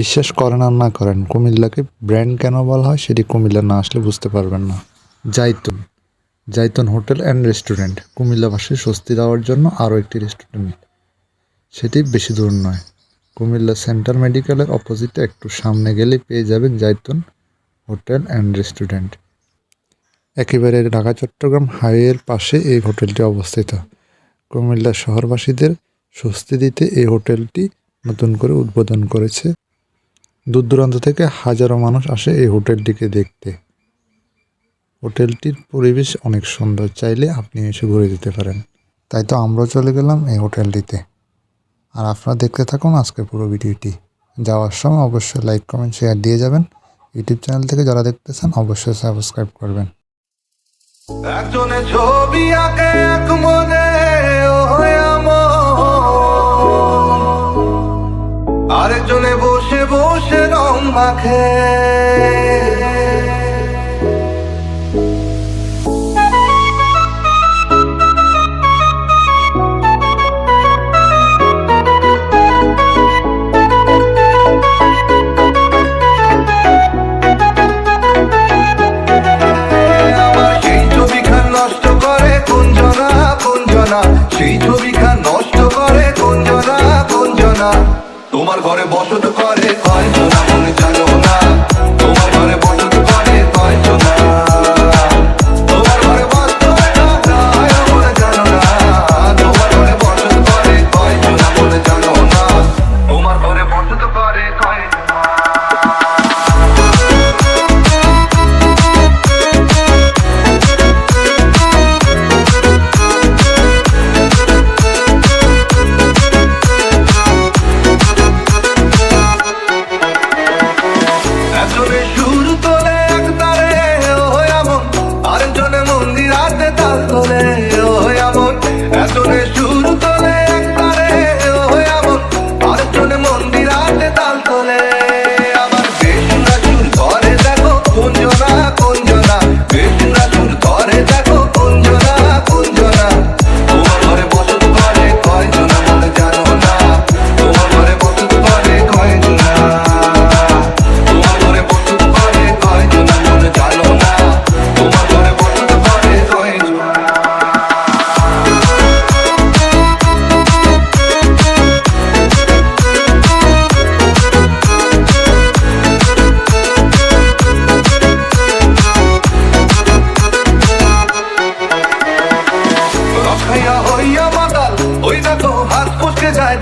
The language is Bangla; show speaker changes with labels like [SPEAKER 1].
[SPEAKER 1] বিশ্বাস করেন আর না করেন, কুমিল্লাকে ব্র্যান্ড কেন বলা হয় সেটি কুমিল্লা না আসলে বুঝতে পারবেন না। Zaitun Zaitun hotel and restaurant কুমিল্লাবাসী স্বস্তি দেওয়ার জন্য আরও একটি রেস্টুরেন্ট সেটি বেশি দূর নয়। কুমিল্লা সেন্ট্রাল মেডিকেলের অপোজিটে একটু সামনে গেলেই পেয়ে যাবেন জাইতুন হোটেল অ্যান্ড রেস্টুরেন্ট একেবারে ঢাকা, চট্টগ্রাম হাইওয়ের পাশে এই হোটেলটি অবস্থিত। কুমিল্লা শহরবাসীদের স্বস্তি দিতে এই হোটেলটি নতুন করে উদ্বোধন করেছে দূর দূরান্ত থেকে হাজারো মানুষ আসে এই হোটেলটিকে দেখতে। হোটেলটির পরিবেশ অনেক সুন্দর, চাইলে আপনি এসে ঘুরে যেতে পারেন। তাই তো আমরাও চলে গেলাম এই হোটেলটিতে। আর আপনারা দেখতে থাকুন আজকের পুরো ভিডিওটি। যাওয়ার সময় অবশ্যই লাইক, কমেন্ট, শেয়ার দিয়ে যাবেন। ইউটিউব চ্যানেল থেকে যারা দেখতেছেন অবশ্যই সাবস্ক্রাইব করবেন।
[SPEAKER 2] একজনে ছবি আঁকে এক মনে, ও মাখে। সেই ছবিখান নষ্ট করে করে কুঞ্জনা কুঞ্জনা তোমার ঘরে বসত করে জানো Violet. বসে যায়